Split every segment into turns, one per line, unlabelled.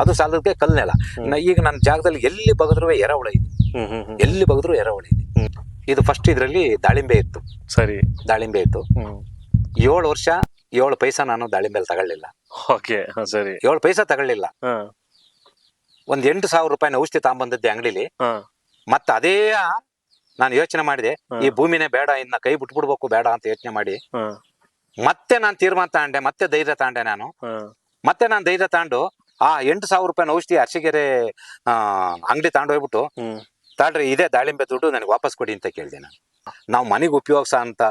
ಅದು ಸಾಲದಕ್ಕೆ ಕಲ್ ನೆಲ ನ- ಈಗ ನನ್ನ ಜಾಗದಲ್ಲಿ ಎಲ್ಲಿ ಬಗದ್ರು ಎರೆಹುಳ ಇದೆ. ಎಲ್ಲಿ ಬಗದ್ರು ಎರೆಹುಳ ಇದೆ. ಇದು ಫಸ್ಟ್ ಇದರಲ್ಲಿ ದಾಳಿಂಬೆ ಇತ್ತು.
ಸರಿ.
ದಾಳಿಂಬೆ ಇತ್ತು. ಏಳು ವರ್ಷ ಏಳು ಪೈಸಾ ನಾನು ದಾಳಿಂಬೆಲ್ ತಗೊಳ್ಳಿಲ್ಲ
ಓಕೆ ಸರಿ.
ಏಳು ಪೈಸಾ ತಗೊಳ್ಳಿಲ್ಲ ಒಂದ್ ಎಂಟು ಸಾವಿರ ರೂಪಾಯಿನ ಔಷಧಿ ತಗೊಂಬಂದದ್ದೆ ಅಂಗಡಿಲಿ. ಮತ್ತೆ ಅದೇ ನಾನು ಯೋಚನೆ ಮಾಡಿದೆ ಈ ಭೂಮಿನೇ ಬೇಡ ಇನ್ನ ಕೈ ಬಿಟ್ಬಿಡ್ಬೇಕು ಬೇಡ ಅಂತ ಯೋಚನೆ ಮಾಡಿ. ಮತ್ತೆ ನಾನು ತೀರ್ಮಾನ ತಗೊಂಡೆ ಮತ್ತೆ ಧೈರ್ಯ ತಗೊಂಡೆ ನಾನು. ಮತ್ತೆ ನಾನು ಧೈರ್ಯ ತಗೊಂಡು ಆ ಎಂಟು ಸಾವಿರ ರೂಪಾಯಿನ ಔಷಧಿ ಅರ್ಶಿಗೆರೆ ಆ ಅಂಗಡಿ ತಗೊಂಡು ಹೋಗ್ಬಿಟ್ಟು
ಹ್ಮ್.
ತಾಳ್ರಿ ಇದೇ ದಾಳಿಂಬೆ ದುಡ್ಡು ನನಗೆ ವಾಪಸ್ ಕೊಡಿ ಅಂತ ಕೇಳಿದೆ ನಾನು. ನಾವು ಮನೆಗೆ ಉಪಯೋಗಿಸ ಅಂತ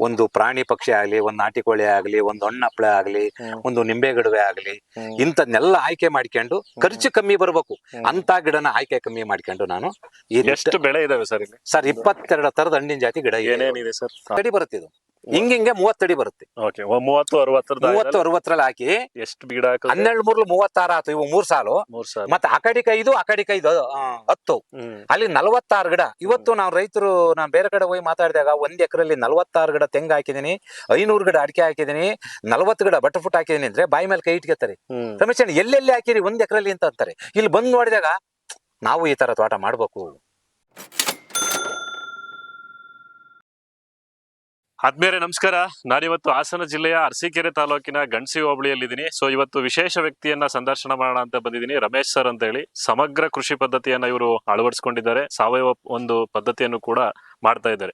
ಒಂದು ಪ್ರಾಣಿ ಪಕ್ಷಿ ಆಗಲಿ ಒಂದು ನಾಟಿ ಕೋಳಿ ಆಗಲಿ ಒಂದು ಹಣ್ಣು ಹಪ್ಪಳ ಆಗ್ಲಿ ಒಂದು ನಿಂಬೆ ಗಿಡವೆ ಆಗಲಿ. ಇಂಥದ್ನೆಲ್ಲ ಆಯ್ಕೆ ಮಾಡ್ಕೊಂಡು ಖರ್ಚು ಕಮ್ಮಿ ಬರಬೇಕು. ಅಂತ ಗಿಡನ ಆಯ್ಕೆ ಕಮ್ಮಿ ಮಾಡ್ಕೊಂಡು ನಾನು
ಎಷ್ಟು ಬೆಳೆ ಇದಾವೆ ಸರ್ ಇಲ್ಲಿ?
ಸರ್ ಇಪ್ಪತ್ತೆರಡು ತರದ ಹಣ್ಣಿನ ಜಾತಿ ಗಿಡ ಇದೆ.
ಏನೇನಿದೆ ಸರ್?
ಕಡಿ ಬರುತ್ತೆ ಇದು ಹಿಂಗಿಂಗೆ ಮೂವತ್ತಡಿ ಬರುತ್ತೆ.
ಓಕೆ ಮೂವತ್ತು ಅರವತ್ತರ
ಮೂವತ್ತು ಅರವತ್ತರಲ್ಲಿ ಹಾಕಿ
ಎಷ್ಟು ಬೀಡ
ಹನ್ನೆರಡು ಮೂರ್ಲು ಮೂವತ್ತಾರು ಆತು ಇವು ಮೂರ್ ಸಾಲು. ಮತ್ತೆ ಆ ಕಡೆಗೆ ಐದು ಆ ಕಡೆಗೆ ಐದು ಹತ್ತು. ಅಲ್ಲಿ ನಲವತ್ತಾರು ಗಿಡ. ಇವತ್ತು ನಾವು ರೈತರು ನಾನು ಬೇರೆ ಕಡೆ ಹೋಗಿ ಮಾತಾಡಿದಾಗ ಒಂದ್ ಎಕರೆಲ್ಲಿ ನಲವತ್ತಾರು ಗಿಡ ತೆಂಗ ಹಾಕಿದೀನಿ ಐನೂರು ಗಿಡ ಅಡಿಕೆ ಹಾಕಿದೀನಿ ನಲವತ್ತು ಗಿಡ ಬಟರ್ ಫುಟ್ ಹಾಕಿದೀನಿ ಅಂದ್ರೆ ಬಾಯಿ ಮೇಲೆ ಕೈ ಇಟ್ಕೊತಾರೆ ರಮೇಶ್ ಎಲ್ಲೆಲ್ಲಿ ಹಾಕಿರಿ ಒಂದ್ ಎಕರೆಲ್ಲಿ ಅಂತ ಅಂತಾರೆ. ಇಲ್ಲಿ ಬಂದು ನೋಡಿದಾಗ ನಾವು ಈ ತರ ತೋಟ ಮಾಡ್ಬೇಕು.
ಆದ್ಮೇಲೆ ನಮಸ್ಕಾರ. ನಾನಿವತ್ತು ಹಾಸನ ಜಿಲ್ಲೆಯ ಅರಸೀಕೆರೆ ತಾಲೂಕಿನ ಗಣಸಿ ಹೋಬಳಿಯಲ್ಲಿದ್ದೀನಿ. ಸೊ ಇವತ್ತು ವಿಶೇಷ ವ್ಯಕ್ತಿಯನ್ನ ಸಂದರ್ಶನ ಮಾಡೋಣ ಅಂತ ಬಂದಿದ್ದೀನಿ. ರಮೇಶ್ ಸರ್ ಅಂತ ಹೇಳಿ ಸಮಗ್ರ ಕೃಷಿ ಪದ್ಧತಿಯನ್ನ ಇವರು ಅಳವಡಿಸ್ಕೊಂಡಿದ್ದಾರೆ. ಸಾವಯವ ಒಂದು ಪದ್ಧತಿಯನ್ನು ಕೂಡ ಮಾಡ್ತಾ ಇದ್ದಾರೆ.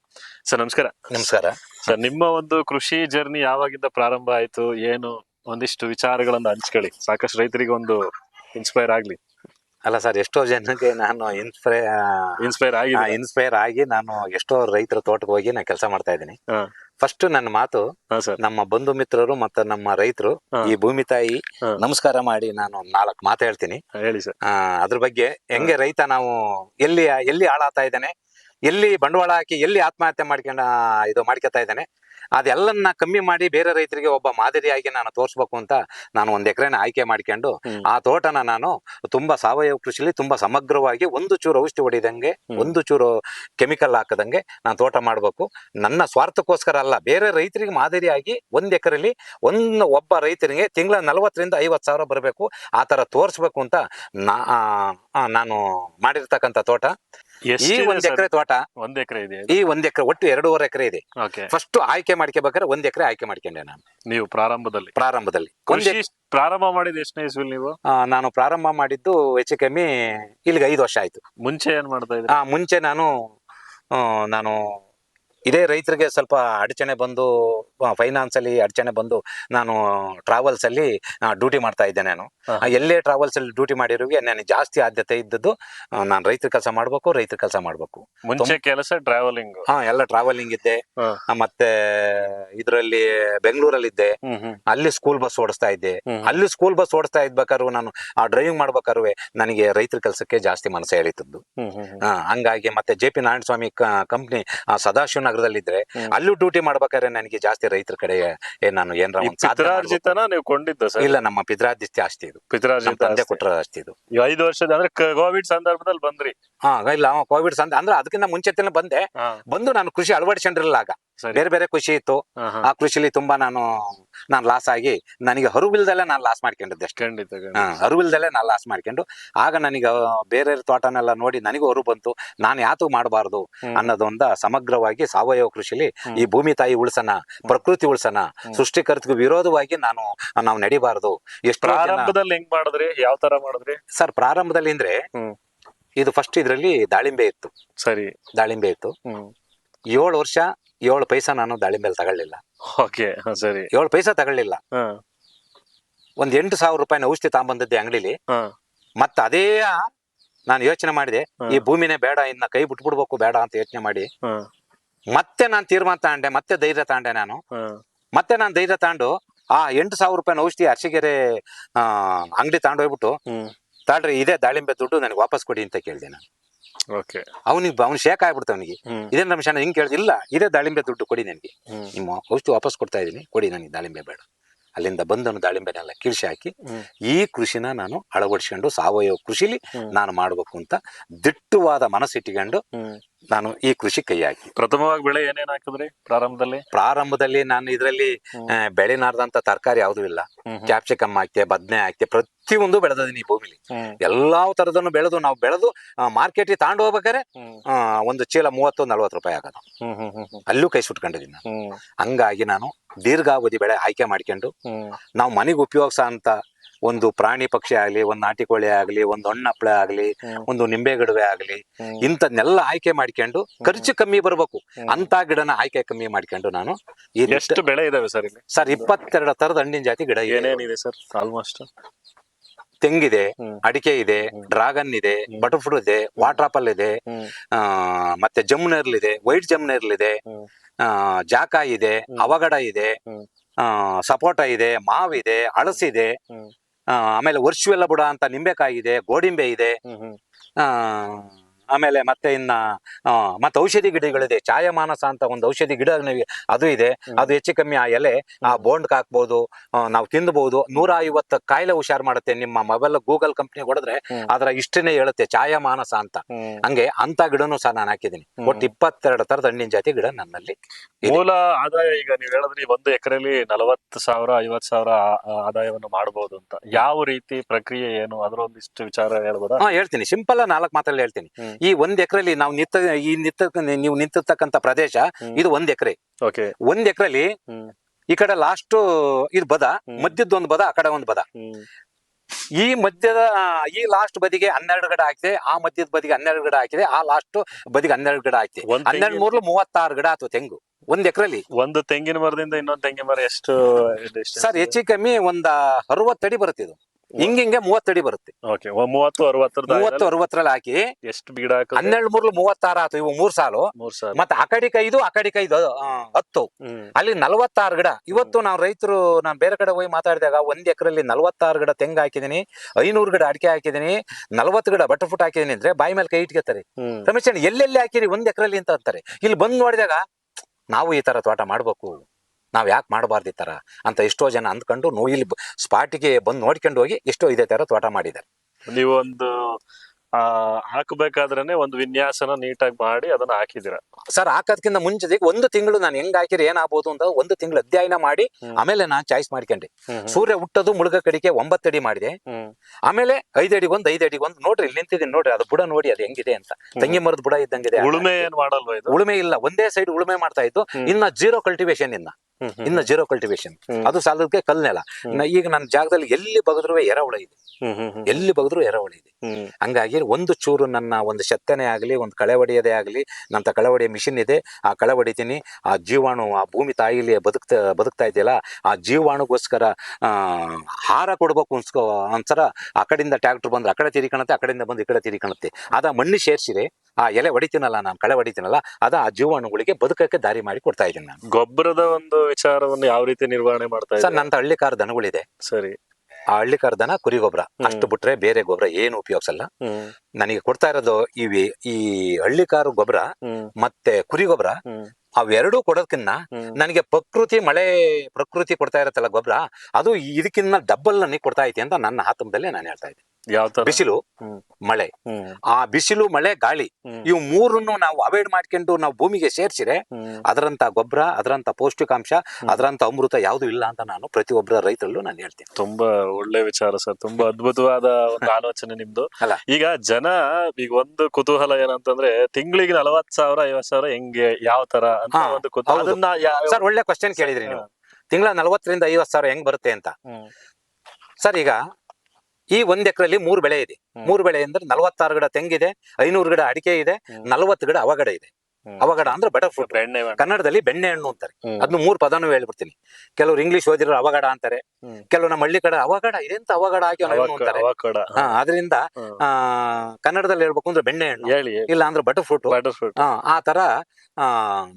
ಸರ್ ನಮಸ್ಕಾರ.
ನಮಸ್ಕಾರ.
ಸರ್ ನಿಮ್ಮ ಒಂದು ಕೃಷಿ ಜರ್ನಿ ಯಾವಾಗಿಂದ ಪ್ರಾರಂಭ ಆಯ್ತು? ಏನು? ಒಂದಿಷ್ಟು ವಿಚಾರಗಳನ್ನ ಹಂಚ್ಕೊಳ್ಳಿ. ಸಾಕಷ್ಟು ರೈತರಿಗೆ ಒಂದು ಇನ್ಸ್ಪೈರ್ ಆಗ್ಲಿ.
ಅಲ್ಲ ಸರ್ ಎಷ್ಟೋ ಜನಕ್ಕೆ ನಾನು ಇನ್ಸ್ಪೈ
ಇನ್ಸ್ಪೈರ್ ಆಗಿ
ಇನ್ಸ್ಪೈರ್ ಆಗಿ ನಾನು ಎಷ್ಟೋ ರೈತರ ತೋಟಕ್ಕೆ ಹೋಗಿ ನಾನು ಕೆಲಸ ಮಾಡ್ತಾ ಇದ್ದೀನಿ. ಫಸ್ಟ್ ನನ್ನ ಮಾತು ನಮ್ಮ ಬಂಧು ಮಿತ್ರರು ಮತ್ತೆ ನಮ್ಮ ರೈತರು ಈ ಭೂಮಿ ತಾಯಿ ನಮಸ್ಕಾರ ಮಾಡಿ ನಾನು ನಾಲ್ಕು ಮಾತು ಹೇಳ್ತೀನಿ.
ಹೇಳಿ ಸರ್.
ಆ, ಅದ್ರ ಬಗ್ಗೆ ಹೆಂಗೆ ರೈತ ನಾವು ಎಲ್ಲಿ ಎಲ್ಲಿ ಹಾಳಾಗ್ತಾ ಇದ್ದಾನೆ ಎಲ್ಲಿ ಬಂಡವಾಳ ಹಾಕಿ ಎಲ್ಲಿ ಆತ್ಮಹತ್ಯೆ ಮಾಡ್ಕೊಂಡ ಇದು ಮಾಡ್ಕೊತಾ ಇದ್ದಾನೆ ಅದೆಲ್ಲನ್ನ ಕಮ್ಮಿ ಮಾಡಿ ಬೇರೆ ರೈತರಿಗೆ ಒಬ್ಬ ಮಾದರಿಯಾಗಿ ನಾನು ತೋರಿಸ್ಬೇಕು ಅಂತ ನಾನು ಒಂದ್ ಎಕರೆನ ಆಯ್ಕೆ ಮಾಡ್ಕೊಂಡು ಆ ತೋಟನ ನಾನು ತುಂಬಾ ಸಾವಯವ ಕೃಷಿಲಿ ತುಂಬಾ ಸಮಗ್ರವಾಗಿ ಒಂದು ಚೂರು ಔಷಧಿ ಹೊಡಿದಂಗೆ ಒಂದು ಚೂರು ಕೆಮಿಕಲ್ ಹಾಕದಂಗೆ ನಾನು ತೋಟ ಮಾಡ್ಬೇಕು. ನನ್ನ ಸ್ವಾರ್ಥಕ್ಕೋಸ್ಕರ ಅಲ್ಲ ಬೇರೆ ರೈತರಿಗೆ ಮಾದರಿಯಾಗಿ ಒಂದ್ ಎಕರೆಲಿ ಒಂದು ಒಬ್ಬ ರೈತರಿಗೆ ತಿಂಗಳ ನಲವತ್ತರಿಂದ ಐವತ್ ಸಾವಿರ ಬರಬೇಕು. ಆ ತರ ತೋರಿಸ್ಬೇಕು ಅಂತ ನಾ ನಾನು ಮಾಡಿರ್ತಕ್ಕಂಥ ತೋಟ. ಈ ಒಂದ್? ಎಕರೆ ತೋಟ
ಒಂದ್ ಎಕರೆ ಇದೆ
ಈ ಒಂದ್ ಎಕರೆ ಒಟ್ಟು ಎರಡೂವರೆ ಎಕರೆ ಇದೆ. ಫಸ್ಟ್ ಆಯ್ಕೆ ಮಾಡ್ಕೋಬೇಕಾದ್ರೆ ಒಂದ್ ಎಕರೆ ಆಯ್ಕೆ ಮಾಡ್ಕೊಂಡೆ ನಾನು.
ನೀವು ಪ್ರಾರಂಭದಲ್ಲಿ.
ಪ್ರಾರಂಭದಲ್ಲಿ.
ಪ್ರಾರಂಭ ಮಾಡಿದ ಎಷ್ಟನೇ ಇಸ್ವಿಲ್ ನೀವು?
ನಾನು ಪ್ರಾರಂಭ ಮಾಡಿದ್ದು ಹೆಚ್ಚು ಕಮ್ಮಿ ಇಲ್ಲಿಗೆ ಐದು ವರ್ಷ ಆಯ್ತು.
ಮುಂಚೆ ಏನ್ ಮಾಡ್ತಾ ಇದ್ರಿ?
ಆ ಮುಂಚೆ ನಾನು ನಾನು ಇದೇ ರೈತರಿಗೆ ಸ್ವಲ್ಪ ಅಡಚಣೆ ಬಂದು ಫೈನಾನ್ಸ್ ಅಲ್ಲಿ ಅಡಚಣೆ ಬಂದು ನಾನು ಟ್ರಾವೆಲ್ಸ್ ಅಲ್ಲಿ ಡ್ಯೂಟಿ ಮಾಡ್ತಾ ಇದ್ದೆ ನಾನು. ಎಲ್ಲೇ ಟ್ರಾವೆಲ್ಸ್ ಅಲ್ಲಿ ಡ್ಯೂಟಿ ಮಾಡಿರುವಿಗೆ ನಾನು ಜಾಸ್ತಿ ಆದ್ಯತೆ ಇದ್ದದ್ದು ನಾನು ರೈತರ ಕೆಲಸ ಮಾಡ್ಬೇಕು ರೈತರ ಕೆಲಸ ಮಾಡ್ಬೇಕು.
ಮುಂಚೆ ಕೆಲಸ ಟ್ರಾವೆಲಿಂಗ್
ಹಾ ಎಲ್ಲ ಟ್ರಾವೆಲಿಂಗ್ ಇದ್ದೆ. ಮತ್ತೆ ಇದರಲ್ಲಿ ಬೆಂಗಳೂರಲ್ಲಿ ಇದ್ದೆ. ಅಲ್ಲಿ ಸ್ಕೂಲ್ ಬಸ್ ಓಡಿಸ್ತಾ ಇದ್ದೆ. ಅಲ್ಲಿ ಸ್ಕೂಲ್ ಬಸ್ ಓಡಿಸ್ತಾ ಇದ್ಬೇಕಾದ್ರು ನಾನು ಆ ಡ್ರೈವಿಂಗ್ ಮಾಡ್ಬೇಕಾದ್ರು ನನಗೆ ರೈತರ ಕೆಲಸಕ್ಕೆ ಜಾಸ್ತಿ ಮನಸ್ಸು ಎಳಿತದ್ದು. ಹಂಗಾಗಿ ಮತ್ತೆ J P Narayana Swamy company Sadashiva ನಗರದಲ್ಲಿದ್ರೆ
ಇದ್ರೆ
ಅಲ್ಲೂ ಡ್ಯೂಟಿ ಮಾಡ್ಬೇಕಾದ್ರೆ ನನಗೆ ಜಾಸ್ತಿ ರೈತರ ಕಡೆ ಏ ನಾನು ಏನ್ರ
ಈ
ಒಂದ್ ಸಾಧನೆ ಮಾಡ್ಬೇಕು.
ಪಿತ್ರಾರ್ಜಿತನ ನೀವು ಕೊಂಡಿದ್ದ ಸರ್?
ಇಲ್ಲ ನಮ್ಮ ಪಿತ್ರಾದಿತ್ಯ ಆಸ್ತಿ ಇದು. ನಮ್ಮ
ಪಿತ್ರಾರ್ಜಿತ
ತಂದೆ
ಆಸ್ತಿ.
ಕೊಟ್ಟರ ಆಸ್ತಿ ಇದು.
ಈ ಐದು ವರ್ಷದ ಅಂದ್ರೆ ಕೋವಿಡ್ ಸಂದರ್ಭದಲ್ಲಿ ಬಂದ್ರಿ?
ಹಾ ಇಲ್ಲ ಕೋವಿಡ್ ಸಂದ ಅಂದ್ರೆ ಅದಕ್ಕಿಂತ ಮುಂಚೆನೆ ಬಂದೆ. ಬಂದು ನಾನು ಕೃಷಿ ಅಳವಡಿಸ್ಕೊಂಡಿರಲ್ಲ ಆಗ.
ಸರಿ.
ಬೇರೆ ಬೇರೆ ಕೃಷಿ ಇತ್ತು. ಆ ಕೃಷಿಲಿ ತುಂಬಾ ನಾನು ನಾನು ಲಾಸ್ ಆಗಿ ನನಗೆ ಹರುವಿಲ್ದಲ್ಲೇ ನಾನು ಲಾಸ್ ಮಾಡ್ಕೊಂಡಿದ್ದೆ ಅಷ್ಟೇ
ಖಂಡಿತ ಖಂಡಿತ.
ನಾನು ಲಾಸ್ ಮಾಡ್ಕೊಂಡು ಆಗ ನನಗೆ ಬೇರೆ ತೋಟನೆಲ್ಲ ನೋಡಿ ನನಗೂ ಅರು ಬಂತು ನಾನು ಯಾತು ಮಾಡಬಾರ್ದು
ಹ್ಮ್.
ಅನ್ನೋದೊಂದ ಸಮಗ್ರವಾಗಿ ಸಾವಯವ ಕೃಷಿಲಿ
ಹ್ಮ್.
ಈ ಭೂಮಿ ತಾಯಿ ಉಳ್ಸನ ಪ್ರಕೃತಿ ಉಳ್ಸನ
ಹ್ಮ್.
ಸೃಷ್ಟಿಕರ್ತಗೂ ವಿರೋಧವಾಗಿ ನಾನು ನಾವು ನಡಿಬಾರ್ದು ಎಷ್ಟೋ ಜನ
ಪ್ರಾರಂಭದಲ್ಲಿ ಹೆಂಗ್ ಮಾಡಿದ್ರಿ ಯಾವ ತರ ಮಾಡಿದ್ರಿ
ಸರ್ ಪ್ರಾರಂಭದಲ್ಲಿ ಅಂದ್ರೆ
ಹ್ಮ್.
ಇದು ಫಸ್ಟ್ ಇದರಲ್ಲಿ ದಾಳಿಂಬೆ ಇತ್ತು
ಸರಿ
ದಾಳಿಂಬೆ ಇತ್ತು
ಹ್ಮ್
ಏಳು ವರ್ಷ ಏಳು ಪೈಸಾ ನಾನು ದಾಳಿಂಬೆಲ್ ತಗೊಳ್ಳಿಲ್ಲ.
ಓಕೆ ಸರಿ.
ಏಳು ಪೈಸಾ ತಗೊಳ್ಳಿಲ್ಲ.
ಹಾ.
ಒಂದ್ ಎಂಟು ಸಾವಿರ ರೂಪಾಯಿನ ಔಷಧಿ ತಗೊಂಬಂದದ್ದೆ ಅಂಗಡಿಲಿ.
ಹಾ.
ಮತ್ತೆ ಅದೇ ನಾನು ಯೋಚನೆ ಮಾಡಿದೆ
ಹಾ.
ಈ ಭೂಮಿನೇ ಬೇಡ ಇನ್ನ ಕೈ ಬಿಟ್ಬಿಡ್ಬೇಕು ಬೇಡ ಅಂತ ಯೋಚನೆ ಮಾಡಿ.
ಹಾ.
ಮತ್ತೆ ನಾನು ತೀರ್ಮಾನ ತಗೊಂಡೆ ಮತ್ತೆ ಧೈರ್ಯ ತಗೊಂಡೆ ನಾನು.
ಹಾ.
ಮತ್ತೆ ನಾನು ಧೈರ್ಯ ತಗೊಂಡು ಆ ಎಂಟು ಸಾವಿರ ರೂಪಾಯಿನ ಔಷಧಿ ಅರ್ಶಿಗೆರೆ ಆ ಅಂಗಡಿ ತಗೊಂಡು ಹೋಗ್ಬಿಟ್ಟು
ಹ್ಮ್.
ತಾಳ್ರಿ ಇದೇ ದಾಳಿಂಬೆ ದುಡ್ಡು ನನಗೆ ವಾಪಸ್ ಕೊಡಿ ಅಂತ ಕೇಳಿದೆ ನಾನು.
ಓಕೆ
ಅವನಿಗೆ ಅವ್ನು ಶೇಕ್ ಆಗ್ಬಿಡ್ತ ಅವನಿಗೆ. ಇದೇನು ಶಾಣ ಹಿಂಗೆ ಕೇಳಿದೆ ಇಲ್ಲ ಇದೇ ದಾಳಿಂಬೆ ದುಡ್ಡು ಕೊಡಿ ನನಗೆ. ನಿಮ್ಮ ಔಷಧಿ ವಾಪಸ್ ಕೊಡ್ತಾ ಇದ್ದೀನಿ ಕೊಡಿ ನನಗೆ ದಾಳಿಂಬೆ ಬೇಡ. ಅಲ್ಲಿಂದ ಬಂದನು ದಾಳಿಂಬೆನೆಲ್ಲ ಕೀಳ್ಸಿ ಹಾಕಿ ಈ ಕೃಷಿನ ನಾನು ಅಳವಡಿಸ್ಕೊಂಡು ಸಾವಯವ ಕೃಷಿಲಿ ನಾನು ಮಾಡಬೇಕು ಅಂತ ದಿಟ್ಟವಾದ
ಮನಸ್ಸಿಟ್ಟುಕೊಂಡು
ನಾನು ಈ ಕೃಷಿ ಕೈ ಹಾಕಿ.
ಪ್ರಥಮವಾಗಿ ಬೆಳೆ ಏನೇನ್ ಹಾಕಿದ್ರಿ ಪ್ರಾರಂಭದಲ್ಲಿ?
ಪ್ರಾರಂಭದಲ್ಲಿ ನಾನು ಇದರಲ್ಲಿ. ಬೆಳೆ ನಾರ್ದಂತ ತರಕಾರಿ ಯಾವುದೂ ಇಲ್ಲ. ಕ್ಯಾಪ್ಸಿಕಮ್ ಹಾಕ್ತೆ ಬದ್ನೆ ಹಾಕ್ತೆ ಪ್ರತಿಯೊಂದು ಬೆಳೆದದೀನಿ ಈ ಭೂಮಿಲಿ. ಎಲ್ಲಾ ತರದನ್ನು ಬೆಳೆದು ನಾವು ಬೆಳೆದು ಮಾರ್ಕೆಟ್
ತಾಂಡ್
ಹೋಗ್ಬೇಕಾರೆ ಒಂದು ಚೀಲ ಮೂವತ್ತು ನಲ್ವತ್ತು ರೂಪಾಯಿ ಆಗೋದು. ಅಲ್ಲೂ ಕೈ ಸುಟ್ಕೊಂಡಿದ್ದೀನಿ ನಾನು. ಹಂಗಾಗಿ ನಾನು ದೀರ್ಘಾವಧಿ ಬೆಳೆ ಆಯ್ಕೆ ಮಾಡ್ಕೊಂಡು. ನಾವು ಮನೆಗೆ ಉಪಯೋಗಿಸೋ ಅಂತ ಒಂದು ಪ್ರಾಣಿ ಪಕ್ಷಿ ಆಗಲಿ ಒಂದು ನಾಟಿ ಕೋಳಿ ಆಗಲಿ ಒಂದು ಹಣ್ಣಪ್ಪಳೆ ಆಗಲಿ ಒಂದು ನಿಂಬೆ ಗಿಡವೇ ಆಗಲಿ. ಇಂಥದ್ನೆಲ್ಲ ಆಯ್ಕೆ ಮಾಡ್ಕೊಂಡು ಖರ್ಚು ಕಮ್ಮಿ ಬರಬೇಕು. ಅಂತ ಗಿಡನ ಆಯ್ಕೆ ಕಮ್ಮಿ ಮಾಡ್ಕೊಂಡು ನಾನು
ಎಷ್ಟು ಬೆಳೆ ಇದಾವೆ ಸರ್ ಇಲ್ಲಿ?
ಸರ್ ಇಪ್ಪತ್ತೆರಡು ತರದ ಹಣ್ಣಿನ ಜಾತಿ ಗಿಡ ಇದೆ.
ಏನೇನಿದೆ ಸರ್ ಆಲ್ಮೋಸ್ಟ್
ತೆಂಗಿದೆ ಅಡಿಕೆ ಇದೆ ಡ್ರಾಗನ್ ಇದೆ
ಬಟರ್ಫ್ರೂ
ಬಟರ್ಫ್ರೂಟ್ ಇದೆ ವಾಟರ್ ಆಪಲ್ ಇದೆ ಮತ್ತೆ ಜಮ್ನರ್ಲ್ ಇದೆ ವೈಟ್ ಜಮ್ನರ್ಲ್ ಇದೆ
ಜಾಕ
ಆ, ಜಾಕಾಯಿ ಇದೆ. ಅವಗಡ ಇದೆ ಸಪೋಟ ಇದೆ ಮಾವಿದೆ ಹಳಸಿದೆ ಆಮೇಲೆ ವರ್ಷವೆಲ್ಲ ಬುಡ ಅಂತ ನಿಂಬೆಕಾಯಿ ಇದೆ ಗೋಡಿಂಬೆ ಇದೆ ಆಮೇಲೆ ಮತ್ತೆ ಇನ್ನ ಮತ್ತೆ ಔಷಧಿ ಗಿಡಗಳಿದೆ ಛಾಯಮಾನಸ ಅಂತ ಒಂದು ಔಷಧಿ ಗಿಡ ಅದು ಇದೆ. ಅದು ಹೆಚ್ಚು ಕಮ್ಮಿ ಆ ಎಲೆ ಆ ಬೋಂಡ್ ಹಾಕ್ಬಹುದು ನಾವು ತಿನ್ಬಹುದು ನೂರ ಐವತ್ತು ಕಾಯಿಲೆ ಹುಷಾರ್ ಮಾಡುತ್ತೆ ನಿಮ್ಮ ಮೊಬೈಲ್ ಗೂಗಲ್ ಕಂಪ್ನಿ ಹೊಡೆದ್ರೆ. ಅದರ ಇಷ್ಟನೇ ಹೇಳುತ್ತೆ ಛಾಯಮಾನಸ ಅಂತ. ಹಂಗೆ ಅಂತ ಗಿಡನು ಸಹ ನಾನು ಹಾಕಿದ್ದೀನಿ. ಒಟ್ಟು ಇಪ್ಪತ್ತೆರಡು ತರದ ಹಣ್ಣಿನ ಜಾತಿ ಗಿಡ ನನ್ನಲ್ಲಿ
ಮೂಲ ಆದಾಯ ಈಗ ನೀವು ಹೇಳಿದ್ರಿ ಒಂದು ಎಕರೆಲಿ ನಲವತ್ತು ಸಾವಿರ ಐವತ್ ಸಾವಿರ ಆದಾಯವನ್ನು ಮಾಡಬಹುದು ಅಂತ. ಯಾವ ರೀತಿ ಪ್ರಕ್ರಿಯೆ ಏನು? ಅದರ ಒಂದಿಷ್ಟು ವಿಚಾರ ಹೇಳ್ಬೋದಾ?
ಹಾ ಹೇಳ್ತೀನಿ. ಸಿಂಪಲ್ ನಾಲ್ಕು ಮಾತಲ್ಲಿ ಹೇಳ್ತೀನಿ. ಈ ಒಂದ್ ಎಕರೆಲಿ ನಾವು ನಿಂತ ಈ ನಿಂತ ನೀವು ನಿಂತಿರ್ತಕ್ಕಂತ ಪ್ರದೇಶ ಇದು ಒಂದ್ ಎಕರೆ. ಒಂದ್ ಎಕರೆಲಿ ಈ ಕಡೆ ಲಾಸ್ಟ್ ಇದು ಬದ. ಮಧ್ಯದ ಒಂದು ಬದ ಆ ಕಡೆ ಒಂದು ಬದ. ಈ ಮಧ್ಯದ ಈ ಲಾಸ್ಟ್ ಬದಿಗೆ ಹನ್ನೆರಡು ಗಿಡ ಹಾಕಿದೆ ಆ ಮಧ್ಯದ ಬದಿಗೆ ಹನ್ನೆರಡು ಗಿಡ ಹಾಕಿದೆ ಆ ಲಾಸ್ಟ್ ಬದಿಗೆ ಹನ್ನೆರಡು ಗಿಡ ಹಾಕಿದೆ. ಹನ್ನೆರಡು ಮೂರ್ಲು ಮೂವತ್ತಾರು ಗಿಡ ಅಥವಾ ತೆಂಗು ಒಂದ್ ಎಕರೆಲಿ.
ಒಂದು ತೆಂಗಿನ ಮರದಿಂದ ಇನ್ನೊಂದು ತೆಂಗಿನ ಮರ ಎಷ್ಟು
ಸರ್? ಹೆಚ್ಚು ಕಮ್ಮಿ ಒಂದ್ ಅರವತ್ತಡಿ ಬರುತ್ತೆ ಇದು. ಹಿಂಗಿಂಗೆ ಮೂವತ್ತಡಿ ಬರುತ್ತೆ.
ಓಕೆ ಮೂವತ್ತು ಅರವತ್ತರ
ಮೂವತ್ತು ಅರವತ್ತರಲ್ಲಿ ಹಾಕಿ
ಎಷ್ಟು ಹಾಕಿದ್ರೆ
ಹನ್ನೆರಡು ಮೂರ್ಲು ಮೂವತ್ತಾರು ಆತು ಇವು ಮೂರ್ ಸಾಲು. ಮತ್ತೆ ಆ ಕಡೆ ಐದು ಆ ಕಡೆಗೆ ಐದು ಆ, ಹತ್ತು. ಅಲ್ಲಿ ನಲವತ್ತಾರು ಗಿಡ. ಇವತ್ತು ನಾವು ರೈತರು ನಾನು ಬೇರೆ ಕಡೆ ಹೋಗಿ ಮಾತಾಡಿದಾಗ ಒಂದ್ ಎಕರೆಲ್ಲಿ ನಲವತ್ತಾರು ಗಿಡ ತೆಂಗ ಹಾಕಿದೀನಿ ಐನೂರು ಗಿಡ ಅಡಿಕೆ ಹಾಕಿದೀನಿ ನಲವತ್ತು ಗಿಡ ಬಟರ್ ಫುಟ್ ಹಾಕಿದೀನಿ ಅಂದ್ರೆ ಬಾಯಿ ಮೇಲೆ ಕೈ ಇಟ್ಕೋತಾರೆ ರಮೇಶ್ ಎಲ್ಲೆಲ್ಲಿ ಹಾಕಿರಿ ಒಂದ್ ಎಕರೆಲ್ಲಿ ಅಂತ ಅಂತಾರೆ. ಇಲ್ಲಿ ಬಂದು ನೋಡಿದಾಗ ನಾವು ಈ ತರ ತೋಟ ಮಾಡ್ಬೇಕು. ನಾವ್ ಯಾಕೆ ಮಾಡಬಾರ್ದು ಈ ಥರ ಅಂತ ಎಷ್ಟೋ ಜನ ಅಂದ್ಕೊಂಡು ನೋ ಇಲ್ಲಿ ಸ್ಪಾಟಿಗೆ ಬಂದು ನೋಡ್ಕೊಂಡು ಹೋಗಿ ಎಷ್ಟೋ ಇದೇ ತರ ತೋಟ ಮಾಡಿದ್ದಾರೆ
ನೀವು ಒಂದು ಆ ಹಾಕಬೇಕಾದ್ರೇನೆ ಒಂದು ವಿನ್ಯಾಸನ ನೀಟಾಗಿ ಮಾಡಿ ಅದನ್ನ ಹಾಕಿದಿರ.
ಸರ್ ಹಾಕೋದ್ಕಿಂತ ಮುಂಚೆ ಒಂದು ತಿಂಗಳು ನಾನು ಹೆಂಗ್ ಹಾಕಿರಿ ಏನಾಗಬಹುದು ಅಂತ ಒಂದು ತಿಂಗಳು ಅಧ್ಯಯನ ಮಾಡಿ ಆಮೇಲೆ ನಾನು ಚಾಯ್ಸ್ ಮಾಡ್ಕೊಂಡೆ. ಸೂರ್ಯ ಹುಟ್ಟೋದು ಮುಳುಗ ಕಡಿಕೆ ಒಂಬತ್ತಡಿ ಮಾಡಿದೆ. ಆಮೇಲೆ ಐದಡಿ ಒಂದು ಐದಡಿ ಒಂದು ನೋಡ್ರಿ ಇಲ್ಲಿ ನಿಂತಿದ್ದೀನಿ ನೋಡ್ರಿ ಅದು ಬುಡ ನೋಡಿ ಅದು ಹೆಂಗಿದೆ ಅಂತ. ತಂಗಿ ಮರದ ಬುಡ ಇದ್ದಂಗಿದೆ.
ಉಳುಮೆ ಏನ್ ಮಾಡಲ್ವಾ
ಉಳುಮೆ ಇಲ್ಲ ಒಂದೇ ಸೈಡ್ ಉಳುಮೆ ಮಾಡ್ತಾ ಇತ್ತು. ಇನ್ನ ಜೀರೋ ಕಲ್ಟಿವೇಶನ್ ಇನ್ನ. ಇನ್ನ ಜೀರೋ ಕಲ್ಟಿವೇಶನ್ ಅದು ಸಾಲದಕ್ಕೆ ಕಲ್ನೆಲ್ಲ ನೆಲ ಈಗ ನನ್ನ ಜಾಗದಲ್ಲಿ ಎಲ್ಲಿ ಬಗದ್ರು ಎರೆಹುಳ ಇದೆ. ಎಲ್ಲಿ ಬಗದ್ರು ಎರೆಹುಳ ಇದೆ. ಹಂಗಾಗಿ ಒಂದು ಚೂರು ನನ್ನ ಒಂದು ಶತ್ತನೆ ಆಗಲಿ ಒಂದು ಕಳೆ ಹೊಡೆಯೋದೇ ಆಗಲಿ ನನ್ನ ಕಳೆ ಹೊಡೆಯೋ ಮಿಷಿನ್ ಇದೆ. ಆ ಕಳೆ ಹೊಡಿತೀನಿ ಆ ಜೀವಾಣು ಆ ಭೂಮಿ ತಾಯಿಲಿ ಬದುಕ್ತಾ ಬದುಕ್ತಾ ಇದೆಯಲ್ಲ ಆ ಜೀವಾಣುಗೋಸ್ಕರ ಹಾರ ಕೊಡ್ಬೇಕು ಅನ್ಸ್ಕೋ ಅನ್ಸರ ಆ ಕಡೆಯಿಂದ ಟ್ಯಾಕ್ಟರ್ ಬಂದ್ರೆ ಆ ಕಡೆ ತಿರಿಕಣತ್ತೆ ಆ ಕಡೆಯಿಂದ ಬಂದು ಈ ಕಡೆ ತಿರಿಕಣತ್ತೆ ಅದ ಮಣ್ಣು ಸೇರಿಸಿರೆ ಆ ಎಲೆ ಹೊಡಿತೀನಲ್ಲ ನಾನು ಕಳೆ ಹೊಡಿತೀನಲ್ಲ ಅದ ಆ ಜೀವಾಣುಗಳಿಗೆ ಬದುಕಕ್ಕೆ ದಾರಿ ಮಾಡಿ ಕೊಡ್ತಾ ಇದ್ದೀನಿ ನಾನು.
ಗೊಬ್ಬರದ ಒಂದು ವಿಚಾರವನ್ನು ಯಾವ ರೀತಿ ನಿರ್ವಹಣೆ ಮಾಡ್ತಾ
ಸರ್ ನನ್ನ ಹಳ್ಳಿ ಹಳ್ಳಿಕಾರ ದನಗಳಿದೆ.
ಸರಿ.
ಆ ಹಳ್ಳಿಕಾರ ದನ ಕುರಿ ಗೊಬ್ಬರ. ಅಷ್ಟು ಬಿಟ್ರೆ ಬೇರೆ ಗೊಬ್ಬರ ಏನು ಉಪಯೋಗಿಸಲ್ಲ. ನನಗೆ ಕೊಡ್ತಾ ಇರೋದು ಇವಿ ಈ ಹಳ್ಳಿಕಾರು ಗೊಬ್ಬರ ಮತ್ತೆ ಕುರಿ ಗೊಬ್ಬರ ಅವೆರಡೂ ಕೊಡೋದಕ್ಕಿನ್ನ ನನಗೆ ಪ್ರಕೃತಿ ಮಳೆ ಪ್ರಕೃತಿ ಕೊಡ್ತಾ ಇರತ್ತಲ್ಲ ಗೊಬ್ಬರ ಅದು ಇದಕ್ಕಿನ್ನ ಡಬ್ಬಲ್ ನನಗೆ ಕೊಡ್ತಾ ಐತಿ ಅಂತ ನನ್ನ ಆತಂಕದಲ್ಲೇ ನಾನು ಹೇಳ್ತಾ ಇದ್ದೆ
ಯಾವ ತರ?
ಬಿಸಿಲು ಮಳೆ. ಆ ಬಿಸಿಲು ಮಳೆ ಗಾಳಿ ಇವು ಮೂರನ್ನು ನಾವು ಅವಾಯ್ಡ್ ಮಾಡ್ಕೊಂಡು ನಾವು ಭೂಮಿಗೆ ಸೇರ್ಸಿರೆ ಅದರಂತ ಗೊಬ್ಬರ ಅದರಂತ ಪೌಷ್ಟಿಕಾಂಶ ಅದರಂತ ಅಮೃತ ಯಾವುದು ಇಲ್ಲ ಅಂತ ನಾನು ಪ್ರತಿಯೊಬ್ಬರ ರೈತರಲ್ಲೂ ನಾನು ಹೇಳ್ತೀನಿ.
ತುಂಬಾ ಒಳ್ಳೆ ವಿಚಾರ ಸರ್. ತುಂಬಾ ಅದ್ಭುತವಾದ ಒಂದು ಆಲೋಚನೆ ನಿಮ್ದು.
ಅಲ್ಲ.
ಈಗ ಜನ ಈಗ ಒಂದು ಕುತೂಹಲ ಏನಂತಂದ್ರೆ ತಿಂಗಳಿಗೆ ನಲವತ್ ಸಾವಿರ ಐವತ್ ಸಾವಿರ ಹೆಂಗೆ ಯಾವ ತರ ಅಂತ ಒಂದು ಕುತೂಹಲ ಅದನ್ನ ಯಾವ-
ಸರ್ ಒಳ್ಳೆ ಕ್ವಶನ್ ಕೇಳಿದ್ರಿ ನೀವು. ತಿಂಗಳ ನಲವತ್ತರಿಂದ ಐವತ್ತು ಸಾವಿರ ಹೆಂಗ್ ಬರುತ್ತೆ ಅಂತ. ಸರ್ ಈಗ ಈ ಒಂದ್ ಎಕರೆಯಲ್ಲಿ ಮೂರು ಬೆಳೆ ಇದೆ. ಮೂರು ಬೆಳೆ ಅಂದ್ರೆ ನಲವತ್ತಾರು ಗಿಡ ತೆಂಗಿದೆ ಐನೂರು ಗಿಡ ಅಡಿಕೆ ಇದೆ. ನಲವತ್ತು ಗಿಡ ಅವಗಡ ಇದೆ
ಹ್ಮ್.
ಅವಗಡ ಅಂದ್ರೆ ಬಟರ್ ಫ್ರೂಟ್
ಬೆಣ್ಣೆ
ಕನ್ನಡದಲ್ಲಿ ಬೆಣ್ಣೆ ಹಣ್ಣು ಅಂತಾರೆ.
ಅದ್ನ
ಅದನ್ನ ಮೂರು ಪದಾನು ಹೇಳ್ಬಿಡ್ತೀನಿ. ಕೆಲವ್ರು ಇಂಗ್ಲಿಷ್ ಓದಿರೋ ಅವಘಡ ಅಂತಾರೆ. ಕೆಲವ್ ನಮ್ಮ ಹಳ್ಳಿ ಕಡೆ ಅವಘಡ ಇದೆಂತ ಅವಘಡ ಅವ್ನು ಅಂತಾರೆ. ಅದರಿಂದ ಕನ್ನಡದಲ್ಲಿ ಹೇಳ್ಬೇಕು ಅಂದ್ರೆ ಬೆಣ್ಣೆ ಹಣ್ಣು. ಇಲ್ಲ ಅಂದ್ರೆ ಬಟರ್ ಫ್ರೂಟ್
ಬಟರ್ ಫ್ರೂಟ್
ಆ ತರ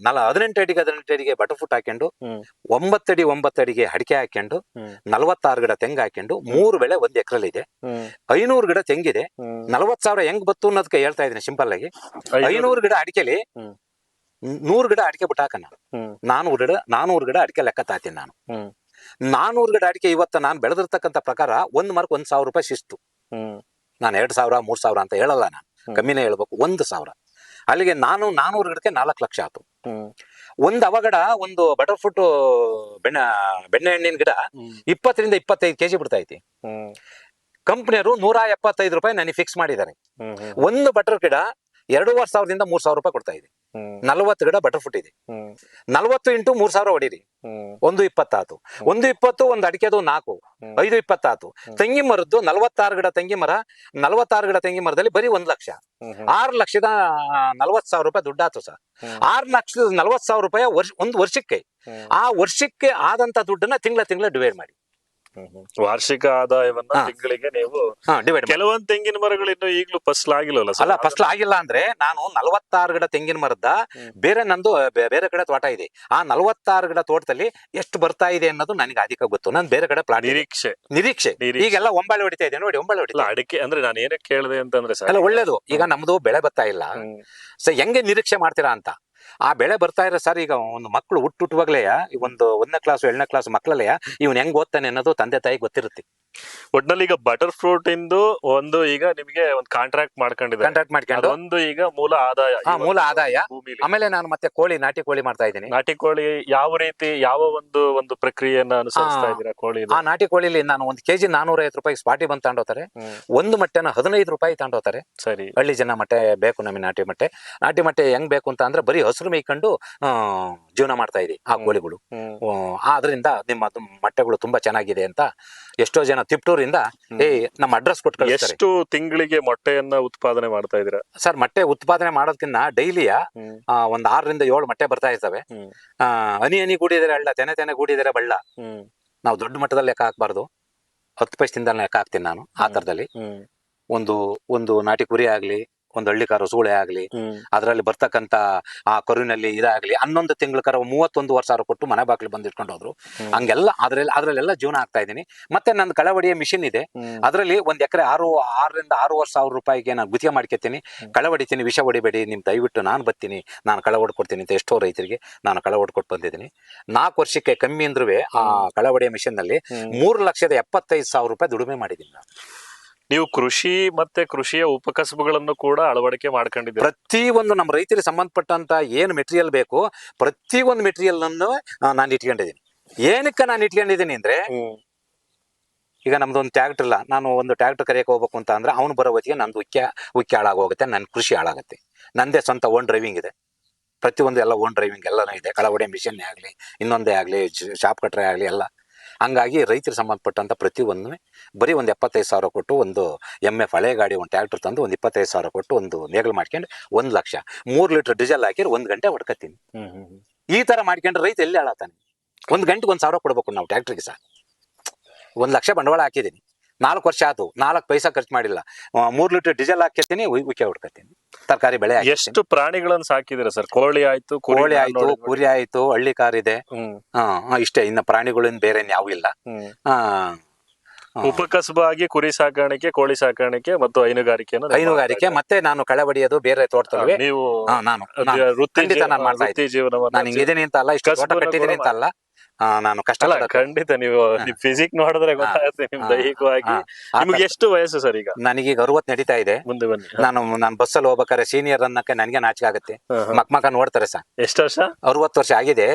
ನಲ ಹದಿನೆಂಟು ಅಡಿಗೆ ಹದಿನೆಂಟು ಅಡಿಗೆ ಬಟರ್ ಫ್ರೂಟ್ ಹಾಕೊಂಡು. ಒಂಬತ್ತಡಿ ಒಂಬತ್ತಡಿಗೆ ಅಡಿಕೆ ಹಾಕೊಂಡು. ನಲವತ್ತಾರು ಗಿಡ ತೆಂಗು ಹಾಕೊಂಡು ಮೂರು ಬೆಳೆ ಒಂದ್ ಎಕರೆಲಿ ಇದೆ. ಐನೂರು ಗಿಡ ತೆಂಗಿದೆ. ನಲವತ್ ಸಾವಿರ ಹೆಂಗ್ ಬತ್ತು ಅನ್ನೋದಕ್ಕೆ ಹೇಳ್ತಾ ಇದ್ದೀನಿ ಸಿಂಪಲ್ ಆಗಿ
ಐನೂರು-
ಗಿಡ ಅಡಿಕೆಲಿ. ನೂರು ಗಿಡ ಅಡಿಕೆ ಬಿಟ್ಟಾಕ ನಾನು.
ಹ್ಮ್.
ನಾನೂರು ಗಿಡ ನಾನೂರ್ ಗಿಡ ಅಡಿಕೆ ಲೆಕ್ಕ ತಾತೀನಿ ನಾನು. ನಾನೂರ್ ಗಿಡ ಅಡಿಕೆ ಇವತ್ತು ನಾನು ಬೆಳೆದಿರ್ತಕ್ಕಂಥ ಪ್ರಕಾರ ಒಂದ್ ಮಾರ್ಕ್ ಒಂದ್ ಸಾವಿರ ರೂಪಾಯಿ ಶಿಸ್ತು. ನಾನು ಎರಡ್ ಸಾವಿರ ಮೂರ್ ಸಾವಿರ ಅಂತ ಹೇಳಲ್ಲ ನಾನು. ಕಮ್ಮಿನೇ ಹೇಳ್ಬೇಕು ಒಂದ್ ಸಾವಿರ. ಅಲ್ಲಿಗೆ ನಾನು ನಾನೂರ್ ಗಿಡಕ್ಕೆ ನಾಲ್ಕು ಲಕ್ಷ ಆಯ್ತು ಒಂದ್ ಅವಗಡ ಒಂದು ಬಟರ್ ಫ್ರೂಟ್ ಬೆಣ್ಣೆ ಬೆಣ್ಣೆ ಹಣ್ಣಿನ ಗಿಡ ಇಪ್ಪತ್ತರಿಂದ ಇಪ್ಪತ್ತೈದು ಕೆಜಿ ಬಿಡ್ತಾ ಐತಿ. ಕಂಪ್ನಿಯವರು ನೂರ ಎಪ್ಪತ್ತೈದು ರೂಪಾಯಿ ನನಗೆ ಫಿಕ್ಸ್ ಮಾಡಿದ್ದಾರೆ. ಒಂದು ಬಟರ್ ಗಿಡ ಎರಡೂವರೆ ಸಾವಿರದಿಂದ ಮೂರ್ ಸಾವಿರ ರೂಪಾಯಿ ಕೊಡ್ತಾ ಇದೆ. ನಲವತ್ತು ಗಿಡ ಬಟರ್ ಫ್ರೂಟ್ ಇದೆ. ನಲ್ವತ್ತು ಇಂಟು ಮೂರ್ ಸಾವಿರ ಹೊಡೀರಿ. ಒಂದು ಇಪ್ಪತ್ತಾತು. ಒಂದು ಇಪ್ಪತ್ತು ಒಂದು ಅಡಿಕೆದು ನಾಲ್ಕು. ಐದು ಇಪ್ಪತ್ತಾತು. ತೆಂಗಿ ಮರದ್ದು ನಲವತ್ತಾರು ಗಿಡ ತೆಂಗಿ ಮರ ನಲವತ್ತಾರು ಗಿಡ ತೆಂಗಿ ಮರದಲ್ಲಿ ಬರೀ ಒಂದ್ ಲಕ್ಷ. ಆರು ಲಕ್ಷದ ನಲವತ್ ಸಾವಿರ ರೂಪಾಯಿ ದುಡ್ಡಾತು ಸರ್. ಆರು ಲಕ್ಷದ ನಲವತ್ ಸಾವಿರ ರೂಪಾಯಿ ವರ್ಷ ಒಂದು ವರ್ಷಕ್ಕೆ. ಆ ವರ್ಷಕ್ಕೆ ಆದಂತ ದುಡ್ಡನ್ನ ತಿಂಗಳ ತಿಂಗಳ ಡಿವೈಡ್ ಮಾಡಿ.
ವಾರ್ಷಿಕ ಆದಾಯವನ್ನ. ತಿಂಗಳಿಗೆ ನೀವು
ಹಾ ಡಿವೈಡ್
ಕೆಲವೊಂದ್ ತೆಂಗಿನ ಮರಗಳು ಇನ್ನು ಈಗ್ಲೂ ಫಸ್ಲ್ ಆಗಿಲ್ವಲ್ಲ ಸರ್?
ಅಲ್ಲ ಫಸ್ಲ್ ಆಗಿಲ್ಲ ಅಂದ್ರೆ ನಾನು ನಲವತ್ತಾರು ಗಿಡ ತೆಂಗಿನ ಮರದ ಬೇರೆ ನಂದು ಬೇರೆ ಕಡೆ ತೋಟ ಇದೆ. ಆ ನಲವತ್ತಾರು ಗಿಡ ತೋಟದಲ್ಲಿ ಎಷ್ಟು ಬರ್ತಾ ಇದೆ ಅನ್ನೋದು ನನಗೆ ಅಧಿಕ ಗೊತ್ತು. ನಾನು ಬೇರೆ ಕಡೆ ಪ್ಲಾನ್
ನಿರೀಕ್ಷೆ.
ನಿರೀಕ್ಷೆ. ಈಗೆಲ್ಲ ಒಂಬಾಳೆ ಹೊಡಿತಾ ಇದೆ ನೋಡಿ ಒಂಬಾಳೆ ಹೊಡಿತಾ
ಅಡಿಕೆ ಅಂದ್ರೆ ನಾನು ಏನಕ್ಕೆ ಕೇಳಿದೆ ಅಂತಂದ್ರೆ ಸರ್?
ಅಲ್ಲ ಒಳ್ಳೇದು. ಈಗ ನಮ್ದು ಬೆಳೆ ಬರ್ತಾ ಇಲ್ಲ.
ಸರ್
ಸೊ ಹೆಂಗೆ ನಿರೀಕ್ಷೆ ಮಾಡ್ತೀರಾ ಅಂತ? ಆ ಬೆಳೆ ಬರ್ತಾ ಇರೋ ಸರ್ ಈಗ ಒಂದು ಮಕ್ಕಳು ಹುಟ್ಟುಟ್ಟುವಾಗ್ಲೇ ಒಂದು ಒಂದನೇ ಕ್ಲಾಸ್ ಎರಡನೇ ಕ್ಲಾಸ್ ಮಕ್ಕಳಲ್ಲೇ ಇವನ್ ಹೆಂಗ್ ಓದ್ತಾನೆ ಅನ್ನೋದು ತಂದೆ ತಾಯಿ ಗೊತ್ತಿರುತ್ತೆ.
ಒಟ್ನಲ್ಲಿ ಈಗ ಬಟರ್ ಫ್ರೂಟ್ ಇಂದು ಒಂದು ಈಗ ನಿಮಗೆ ಒಂದು ಕಾಂಟ್ರಾಕ್ಟ್ ಮಾಡ್ಕೊಂಡಿದೆ
ಕಾಂಟ್ಯಾಕ್ಟ್ ಮಾಡ್ಕೊಂಡು.
ಒಂದು ಈಗ ಮೂಲ ಆದಾಯ
ಹಾ, ಮೂಲ ಆದಾಯ.
ಭೂಮಿಲಿ.
ಆಮೇಲೆ ನಾನು ಮತ್ತೆ ಕೋಳಿ ನಾಟಿ ಕೋಳಿ ಮಾಡ್ತಾ ಇದ್ದೀನಿ.
ನಾಟಿ ಕೋಳಿ ಯಾವ ರೀತಿ ಯಾವ ಒಂದು ಒಂದು ಪ್ರಕ್ರಿಯೆಯನ್ನ ಅನುಸರಿಸ್ತಾ ಇದ್ದೀರಾ ಕೋಳಿ
ಆ ನಾಟಿ ಕೋಳಿಲಿ ನಾನು ಒಂದು ಕೆಜಿ ನಾನೂರ ಐವತ್ತು ರೂಪಾಯಿ ಸ್ಪಾಟಿ ಬಂದು ತಗೊಂಡೋತಾರೆ ಒಂದು ಮೊಟ್ಟೆನ ಹದಿನೈದು ರೂಪಾಯಿ ತಗೊಂಡೋತಾರೆ
ಸರಿ.
ಹಳ್ಳಿ ಜನ ಮೊಟ್ಟೆ ಬೇಕು ನಮಗೆ ನಾಟಿ ಮೊಟ್ಟೆ. ನಾಟಿ ಮೊಟ್ಟೆ ಹೆಂಗ್ ಬೇಕು ಅಂತ ಅಂದ್ರೆ ಬರೀ ಹಸಿರು ಮೇಯ್ಕೊಂಡು ಆ, ಜೀವನ ಮಾಡ್ತಾ ಇದ್ದೀವಿ ಆ ಕೋಳಿಗಳು.
ಹ್ಮ್.
ಆದ್ರಿಂದ ನಿಮ್ಮ ಮೊಟ್ಟೆಗಳು ತುಂಬಾ ಚೆನ್ನಾಗಿದೆ ಅಂತ ಎಷ್ಟೋ ಜನ ತಿಪ್ಟೂರಿಂದ
ಹ್ಮ್.
ಏ ನಮ್ಮ ಅಡ್ರೆಸ್ ಕೊಟ್ಟು
ಎಷ್ಟು ತಿಂಗಳಿಗೆ ಮೊಟ್ಟೆಯನ್ನ ಉತ್ಪಾದನೆ ಮಾಡ್ತಾ ಇದ್ದೀರಾ
ಸರ್ ಮೊಟ್ಟೆ ಉತ್ಪಾದನೆ ಮಾಡೋದಕ್ಕಿಂತ ಡೈಲಿಯ. ಒಂದ್ ಆರರಿಂದ ಏಳು ಮೊಟ್ಟೆ ಬರ್ತಾ ಇರ್ತವೆ
ಅನಿ
ಅನಿ ಹನಿ ಹನಿ ಗೂಡಿದರೆ ಅಳ್ಳ ತೆನೆ ತೆನೆ ಗೂಡಿದರೆ ಬಳ್ಳ. ನಾವು ದೊಡ್ಡ ಮಟ್ಟದಲ್ಲಿ ಲೆಕ್ಕ ಹಾಕ್ಬಾರ್ದು ಹತ್ತು ಪೈಸದಿಂದ ಲೆಕ್ಕ ಹಾಕ್ತೀನಿ ನಾನು ಆ. ತರದಲ್ಲಿ ಒಂದು ಒಂದು ನಾಟಿ ಕುರಿ ಆಗ್ಲಿ ಒಂದು ಹಳ್ಳಿ ಕಾರು ಸೂಳೆ ಆಗ್ಲಿ. ಅದರಲ್ಲಿ ಬರ್ತಕ್ಕಂತ ಆ ಕರುವಿನಲ್ಲಿ ಇದಾಗ್ಲಿ ಹನ್ನೊಂದು ತಿಂಗಳ ಕರ ಮೂವತ್ತೊಂದು ವರ್ಷ ಕೊಟ್ಟು ಮನೆ ಬಾಗಿಲು ಬಂದು ಇಟ್ಕೊಂಡು ಹೋದ್ರು. ಹಂಗೆಲ್ಲ ಅದ್ರಲ್ಲಿ ಅದ್ರಲ್ಲೆಲ್ಲ ಜೀವನ ಆಗ್ತಾ ಇದೀನಿ ಮತ್ತೆ ನನ್ನ ಕಳವಡಿಯ ಮಿಷಿನ್ ಇದೆ. ಅದರಲ್ಲಿ ಒಂದ್ ಎಕರೆ ಆರು ಆರರಿಂದ ವರ್ಷ ಸಾವಿರ ರೂಪಾಯಿಗೆ ನಾನು ಗುತ್ತಿಗೆ ಮಾಡ್ಕೊತೀನಿ ಕಳವಡಿತೀನಿ ವಿಷ ಹೊಡಿಬೇಡಿ ನಿಮ್ ದಯವಿಟ್ಟು ನಾನು ಬರ್ತೀನಿ ನಾನು ಕಳವಡ್ ಕೊಡ್ತೀನಿ ಅಂತ ಎಷ್ಟೋ ರೈತರಿಗೆ ನಾನು ಕಳವಡ್ ಕೊಟ್ಟು ಬಂದಿದ್ದೀನಿ ನಾಲ್ಕು ವರ್ಷಕ್ಕೆ ಕಮ್ಮಿ ಅಂದ್ರೂ ಆ ಕಳವಡಿಯ
ಮಿಷಿನ್ನಲ್ಲಿ.
ಮೂರು ಲಕ್ಷದ ಎಪ್ಪತ್ತೈದು ಸಾವಿರ ರೂಪಾಯಿ ದುಡಿಮೆ ಮಾಡಿದ್ದೀನಿ ನಾನು
ನೀವು ಕೃಷಿ ಮತ್ತೆ ಕೃಷಿಯ ಉಪಕಸಬುಗಳನ್ನು ಕೂಡ ಅಳವಡಿಕೆ ಮಾಡ್ಕೊಂಡಿದ್ದೀವಿ
ಪ್ರತಿ ಒಂದು ನಮ್ಮ ರೈತರಿಗೆ ಸಂಬಂಧಪಟ್ಟಂತ ಏನು ಮೆಟೀರಿಯಲ್ ಬೇಕು ಪ್ರತಿ ಒಂದು ಮೆಟೀರಿಯಲ್ ಅನ್ನು ನಾನು ಇಟ್ಕೊಂಡಿದ್ದೀನಿ. ಏನಕ್ಕೆ ನಾನು ಇಟ್ಕೊಂಡಿದ್ದೀನಿ ಅಂದ್ರೆ ಈಗ ನಮ್ದು ಒಂದು ಟ್ಯಾಕ್ಟರ್ ಇಲ್ಲ ನಾನು ಒಂದು ಟ್ಯಾಕ್ಟರ್ ಕರೆಯಕ್ಕೆ ಹೋಗ್ಬೇಕು ಅಂತ ಅಂದ್ರೆ ಅವ್ನು ಬರೋ ಹೊತ್ತಿಗೆ ನಂದು ಉಕ್ಕ ಉಕ್ಕಿ ಹಾಳಾಗೋಗುತ್ತೆ ನನ್ನ ಕೃಷಿ ಹಾಳಾಗುತ್ತೆ. ನಂದೇ ಸ್ವಂತ ಓನ್ ಡ್ರೈವಿಂಗ್ ಇದೆ. ಪ್ರತಿಯೊಂದು ಎಲ್ಲ ಓನ್ ಡ್ರೈವಿಂಗ್ ಎಲ್ಲನೂ ಇದೆ. ಕಳವಡೆ ಮಿಷನ್ನೇ ಆಗಲಿ ಇನ್ನೊಂದೇ ಆಗಲಿ ಶಾಪ್ ಕಟ್ರೆ ಆಗಲಿ ಎಲ್ಲ. ಹಂಗಾಗಿ ರೈತರಿಗೆ ಸಂಬಂಧಪಟ್ಟಂಥ ಪ್ರತಿಯೊಂದು ಬರೀ ಒಂದು ಎಪ್ಪತ್ತೈದು ಸಾವಿರ ಕೊಟ್ಟು ಒಂದು ಎಂ ಎಫ್ ಹಳೆ ಗಾಡಿ ಒಂದು ಟ್ಯಾಕ್ಟರ್ ತಂದು ಒಂದು ಇಪ್ಪತ್ತೈದು ಸಾವಿರ ಕೊಟ್ಟು ಒಂದು ನೇಗಲು ಮಾಡ್ಕೊಂಡು ಒಂದು ಲಕ್ಷ. ಮೂರು ಲೀಟರ್ ಡೀಸೆಲ್ ಹಾಕಿ ಒಂದು ಗಂಟೆ ಹೊಡ್ಕತ್ತೀನಿ. ಈ ಥರ ಮಾಡ್ಕೊಂಡ್ರೆ ರೈತ ಎಲ್ಲಿ ಹೇಳತ್ತಾನೆ ಒಂದು ಗಂಟೆಗೆ ಒಂದು ಸಾವಿರ ಕೊಡ್ಬೇಕು ನಾವು ಟ್ಯಾಕ್ಟ್ರಿಗೆ ಸಹ ಒಂದು ಲಕ್ಷ ಬಂಡವಾಳ ಹಾಕಿದ್ದೀನಿ. ನಾಲ್ಕು ವರ್ಷ ಆಯ್ತು ನಾಲ್ಕು ಪೈಸಾ ಖರ್ಚು ಮಾಡಿಲ್ಲ. ಮೂರು ಲೀಟರ್ ಡೀಸೆಲ್ ಹಾಕಿರ್ತೀನಿ ಉಕ್ಕೆ ಹೊಡ್ಕತ್ತೀನಿ. ತರಕಾರಿ ಬೆಳೆ.
ಎಷ್ಟು ಪ್ರಾಣಿಗಳನ್ನ ಸಾಕಿದಿರ ಸರ್ ಕೋಳಿ ಆಯ್ತು ಕುರಿ
ಕೋಳಿ ಆಯ್ತು. ಕುರಿ ಆಯ್ತು ಹಳ್ಳಿ ಕಾರ್ ಇದೆ
ಹ್ಮ್.
ಹಾ ಹಾ, ಇಷ್ಟೇ ಇನ್ನ ಪ್ರಾಣಿಗಳಿಂದ ಬೇರೆ ಯಾವ ಇಲ್ಲ
ಹ್ಮ್. ಉಪಕಸಬಾಗಿ ಕುರಿ ಸಾಕಾಣಿಕೆ ಕೋಳಿ ಸಾಕಾಣಿಕೆ ಮತ್ತು ಹೈನುಗಾರಿಕೆ ನೀವು
ಹೈನುಗಾರಿಕೆ ಮತ್ತೆ ನಾನು ಕಳೆ ಹೊಡಿಯೋದು ಬೇರೆ ತೋಟದಲ್ಲಿ
ನೀವು
ಹಾ, ನಾನು ನಾನು
ವೃತ್ತಿ
ಖಂಡಿತ
ಜೀವ-
ನಾನು ಮಾಡ್ತಾ
ವೃತ್ತಿ ಜೀವನವನ್ನ
ನಾನು ಹಿಂಗಿದ್ದೀನಿ ಅಂತ ಅಲ್ಲ ಇಷ್ಟು ತೋಟ ಕಟ್ಟಿದ್ದೀನಿ ಅಂತ ಅಲ್ಲ ನಾನು ಕಷ್ಟ
ಅಲ್ಲ ಖಂಡಿತ ನೀವು ನಿಮ್ ಫಿಸಿಕ್ ನೋಡಿದ್ರೆ ಗೊತ್ತಾಗುತ್ತೆ ನಿಮ್ ದೈಹಿಕವಾಗಿ ನಿಮ್ಗೆ ಎಷ್ಟು ವಯಸ್ಸು ಸರ್ ಈಗ?
ನನಗೀಗ ಅರವತ್ ನಡೀತಾ ಇದೆ.
ಮುಂದೆ ಬನ್ನಿ.
ನಾನು ನಾನು ಬಸ್ಸಲ್ಲಿ ಹೋಗ್ಬೇಕಾದ್ರೆ ಸೀನಿಯರ್ ಅನ್ನಕ್ಕೆ ನನಗೆ ನಾಚಿಕೆ ಆಗುತ್ತೆ. ಮಕ್ ಮಕ್ಕ ನೋಡ್ತಾರೆ ಸರ್.
ಎಷ್ಟು ವರ್ಷ?
ಅರವತ್ತು ವರ್ಷ ಆಗಿದೆ.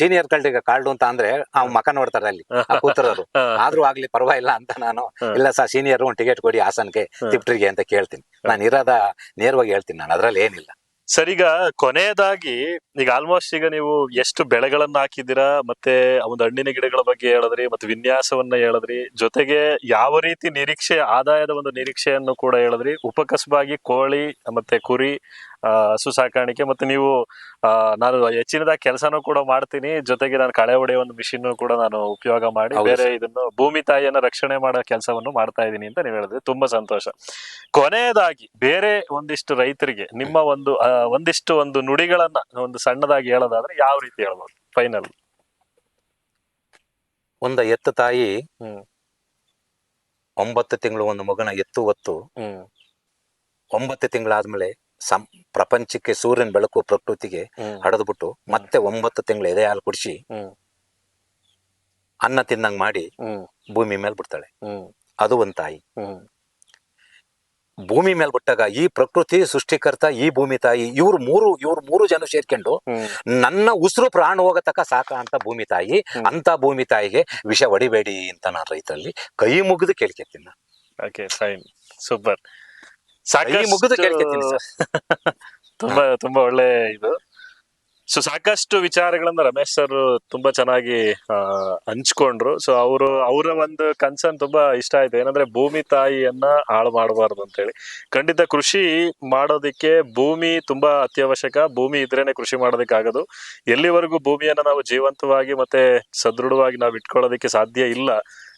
ಸೀನಿಯರ್ ಕಲ್ಟಿಗೆ ಕಾಲ್ಡು ಅಂತ ಅಂದ್ರೆ ಅವ್ ಮಕ ನೋಡ್ತಾರೆ ಅಲ್ಲಿ ಆ ಕೂತರರು. ಆದ್ರೂ ಆಗ್ಲಿ ಪರವಾಗಿಲ್ಲ ಅಂತ ನಾನು. ಇಲ್ಲ ಸರ್ ಸೀನಿಯರ್ ಒಂದು ಟಿಕೆಟ್ ಕೊಡಿ ಹಾಸನ್ಗೆ. ತಿಪ್ಟ್ರಿಗೆ ಅಂತ ಕೇಳ್ತೀನಿ. ನಾನು ಇರೋದ ನೇರವಾಗಿ ಹೇಳ್ತೀನಿ ನಾನು ಅದ್ರಲ್ಲಿ ಏನಿಲ್ಲ.
ಸರ್, ಈಗ ಕೊನೆಯದಾಗಿ ಈಗ ಆಲ್ಮೋಸ್ಟ್ ಈಗ ನೀವು ಎಷ್ಟು ಬೆಳೆಗಳನ್ನ ಹಾಕಿದ್ದೀರಾ? ಮತ್ತೆ ಒಂದು ಹಣ್ಣಿನ ಗಿಡಗಳ ಬಗ್ಗೆ ಹೇಳಿದ್ರಿ, ಮತ್ತೆ ವಿನ್ಯಾಸವನ್ನ ಹೇಳಿದ್ರಿ, ಜೊತೆಗೆ ಯಾವ ರೀತಿ ನಿರೀಕ್ಷೆ, ಆದಾಯದ ಒಂದು ನಿರೀಕ್ಷೆಯನ್ನು ಕೂಡ ಹೇಳಿದ್ರಿ. ಉಪಕಸಬಾಗಿ ಕೋಳಿ, ಮತ್ತೆ ಕುರಿ ಹಸು ಸಾಕಾಣಿಕೆ ಮತ್ತೆ ನೀವು ನಾನು ಹೆಚ್ಚಿನದಾಗಿ ಕೆಲಸನೂ ಕೂಡ ಮಾಡ್ತೀನಿ. ಜೊತೆಗೆ ನಾನು ಕಳೆ ಹೊಡೆಯೋ ಒಂದು ಮಿಷಿನ್ ಕೂಡ ನಾನು ಉಪಯೋಗ ಮಾಡಿ ಬೇರೆ ಇದನ್ನು ಭೂಮಿ ತಾಯಿಯನ್ನ ರಕ್ಷಣೆ ಮಾಡೋ ಕೆಲಸವನ್ನು ಮಾಡ್ತಾ ಇದ್ದೀನಿ ಅಂತ ನೀವು ಹೇಳಿದ್ರೆ. ತುಂಬಾ ಸಂತೋಷ. ಕೊನೆಯದಾಗಿ ಬೇರೆ ಒಂದಿಷ್ಟು ರೈತರಿಗೆ ನಿಮ್ಮ ಒಂದು ಒಂದಿಷ್ಟು ಒಂದು ನುಡಿಗಳನ್ನ ಒಂದು ಸಣ್ಣದಾಗಿ ಹೇಳೋದಾದ್ರೆ ಯಾವ ರೀತಿ ಹೇಳ್ಬೋದು? ಫೈನಲ್
ಒಂದ ಎತ್ತ ತಾಯಿ. ಒಂಬತ್ತು ತಿಂಗಳು ಒಂದು ಮಗನ ಎತ್ತು ಹೊತ್ತು
ಹ್ಮ್.
ಒಂಬತ್ತು ತಿಂಗಳಾದ್ಮೇಲೆ ಸಂ ಪ್ರಪಂಚಕ್ಕೆ ಸೂರ್ಯನ ಬೆಳಕು ಪ್ರಕೃತಿಗೆ ಹಡದ್ಬಿಟ್ಟು ಮತ್ತೆ ಒಂಬತ್ತು ತಿಂಗಳು ಎದೆ ಹಾಲು ಕುಡಿಸಿ ಅನ್ನ ತಿಂದಂಗ್ ಮಾಡಿ ಭೂಮಿ ಮೇಲೆ ಬಿಡ್ತಾಳೆ. ಅದು ಒಂದ್ ತಾಯಿ. ಭೂಮಿ ಮೇಲೆ ಬಿಟ್ಟಾಗ ಈ ಪ್ರಕೃತಿ ಸೃಷ್ಟಿಕರ್ತ ಈ ಭೂಮಿ ತಾಯಿ ಇವ್ರು ಮೂರು ಇವ್ರು ಮೂರು ಜನ ಸೇರ್ಕೊಂಡು ನನ್ನ ಉಸಿರು ಪ್ರಾಣ ಹೋಗತಕ್ಕ ಸಾಕ ಅಂತ ಭೂಮಿ ತಾಯಿ ಅಂತ ಭೂಮಿ ತಾಯಿಗೆ ವಿಷ ಹೊಡಿಬೇಡಿ ಅಂತ ನಾನು ರೈತರಲ್ಲಿ ಕೈ ಮುಗಿದು ಕೇಳ್ಕೊತೀನಿ ನಾನು.
ಓಕೆ ಫೈನ್ ಸೂಪರ್
ಕೈ ಮುಗಿದು ಕೇಳ್ಕೊತೀನಿ ಸರ್.
ತುಂಬಾ ತುಂಬಾ ಒಳ್ಳೆ ಇದು. ಸೊ ಸಾಕಷ್ಟು ವಿಚಾರಗಳನ್ನ ರಮೇಶ್ ಸರ್ ತುಂಬಾ ಚೆನ್ನಾಗಿ ಹಂಚ್ಕೊಂಡ್ರು. ಸೊ ಅವರು ಅವರ ಒಂದು ಕನ್ಸರ್ನ್ ತುಂಬಾ ಇಷ್ಟ ಆಯ್ತು. ಏನಂದ್ರೆ ಭೂಮಿ ತಾಯಿಯನ್ನ ಹಾಳು ಮಾಡಬಾರ್ದು ಅಂತ ಹೇಳಿ ಖಂಡಿತ ಕೃಷಿ ಮಾಡೋದಕ್ಕೆ ಭೂಮಿ ತುಂಬಾ ಅತ್ಯವಶ್ಯಕ. ಭೂಮಿ ಇದ್ರೇನೆ ಕೃಷಿ ಮಾಡೋದಕ್ಕೆ ಆಗೋದು ಎಲ್ಲಿವರೆಗೂ ಭೂಮಿಯನ್ನ ನಾವು ಜೀವಂತವಾಗಿ ಮತ್ತೆ ಸದೃಢವಾಗಿ ನಾವು ಇಟ್ಕೊಳ್ಳೋದಕ್ಕೆ ಸಾಧ್ಯ ಇಲ್ಲ.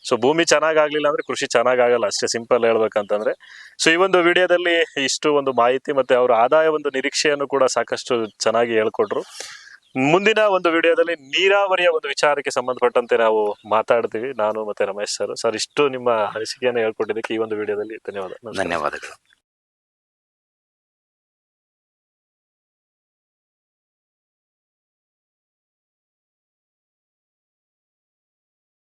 ಸೊ ಭೂಮಿ ಚೆನ್ನಾಗಾಗ್ಲಿಲ್ಲ ಅಂದ್ರೆ ಕೃಷಿ ಚೆನ್ನಾಗಾಗಲ್ಲ. ಅಷ್ಟೇ ಸಿಂಪಲ್ ಹೇಳ್ಬೇಕಂತಂದ್ರೆ. ಸೊ ಈ ಒಂದು ವಿಡಿಯೋದಲ್ಲಿ ಇಷ್ಟು ಒಂದು ಮಾಹಿತಿ ಮತ್ತೆ ಅವರ ಆದಾಯ ಒಂದು ನಿರೀಕ್ಷೆಯನ್ನು ಕೂಡ ಸಾಕಷ್ಟು ಚೆನ್ನಾಗಿ ಹೇಳ್ಕೊಟ್ರು. ಮುಂದಿನ ಒಂದು ವಿಡಿಯೋದಲ್ಲಿ ನೀರಾವರಿಯ ಒಂದು ವಿಚಾರಕ್ಕೆ ಸಂಬಂಧಪಟ್ಟಂತೆ ನಾವು ಮಾತಾಡ್ತೀವಿ. ನಾನು ಮತ್ತೆ ರಮೇಶ್ ಸರ್. ಸರ್, ಇಷ್ಟು ನಿಮ್ಮ ಅನಿಸಿಕೆಯನ್ನು ಹೇಳ್ಕೊಟ್ಟಿದ್ದಕ್ಕೆ ಈ ಒಂದು ವಿಡಿಯೋದಲ್ಲಿ ಧನ್ಯವಾದ.
ಧನ್ಯವಾದಗಳು.